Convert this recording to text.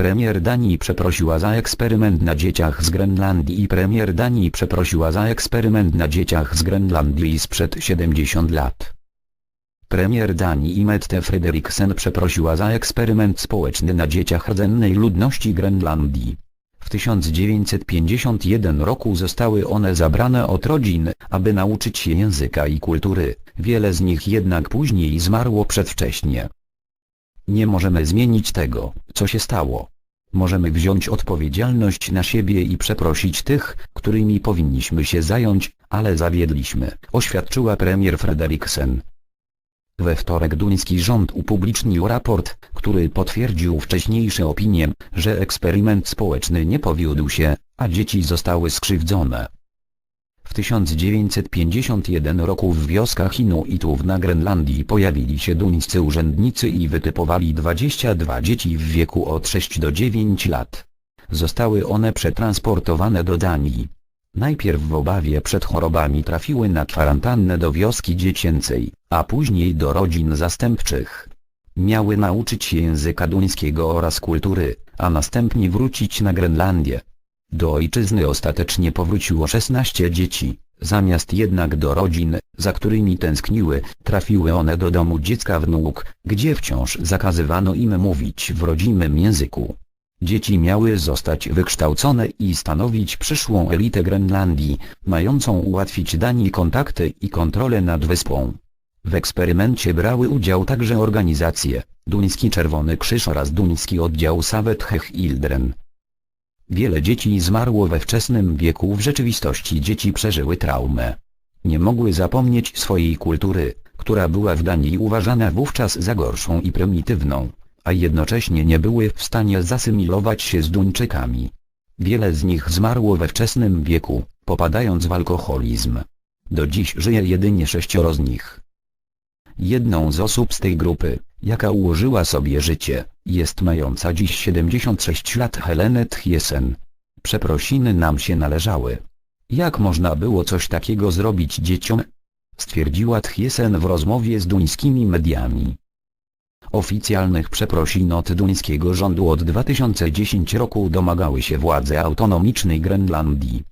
Premier Danii przeprosiła za eksperyment na dzieciach z Grenlandii i premier Danii przeprosiła za eksperyment na dzieciach z Grenlandii sprzed 70 lat. Premier Danii Mette Frederiksen przeprosiła za eksperyment społeczny na dzieciach rdzennej ludności Grenlandii. W 1951 roku zostały one zabrane od rodzin, aby nauczyć się języka i kultury, wiele z nich jednak później zmarło przedwcześnie. Nie możemy zmienić tego, co się stało. Możemy wziąć odpowiedzialność na siebie i przeprosić tych, którymi powinniśmy się zająć, ale zawiedliśmy, oświadczyła premier Frederiksen. We wtorek duński rząd upublicznił raport, który potwierdził wcześniejsze opinie, że eksperyment społeczny nie powiódł się, a dzieci zostały skrzywdzone. W 1951 roku w wioskach Inuitów na Grenlandii pojawili się duńscy urzędnicy i wytypowali 22 dzieci w wieku od 6 do 9 lat. Zostały one przetransportowane do Danii. Najpierw w obawie przed chorobami trafiły na kwarantannę do wioski dziecięcej, a później do rodzin zastępczych. Miały nauczyć się języka duńskiego oraz kultury, a następnie wrócić na Grenlandię. Do ojczyzny ostatecznie powróciło 16 dzieci, zamiast jednak do rodzin, za którymi tęskniły, trafiły one do domu dziecka wnuk, gdzie wciąż zakazywano im mówić w rodzimym języku. Dzieci miały zostać wykształcone i stanowić przyszłą elitę Grenlandii, mającą ułatwić Danii kontakty i kontrolę nad wyspą. W eksperymencie brały udział także organizacje, Duński Czerwony Krzyż oraz Duński Oddział Savet Hildren. Wiele dzieci zmarło we wczesnym wieku w rzeczywistości dzieci przeżyły traumę. Nie mogły zapomnieć swojej kultury, która była w Danii uważana wówczas za gorszą i prymitywną, a jednocześnie nie były w stanie zasymilować się z Duńczykami. Wiele z nich zmarło we wczesnym wieku, popadając w alkoholizm. Do dziś żyje jedynie sześcioro z nich. Jedną z osób z tej grupy, jaka ułożyła sobie życie, jest mająca dziś 76 lat Helene Thyssen. Przeprosiny nam się należały. Jak można było coś takiego zrobić dzieciom? Stwierdziła Thyssen w rozmowie z duńskimi mediami. Oficjalnych przeprosin od duńskiego rządu od 2010 roku domagały się władze autonomicznej Grenlandii.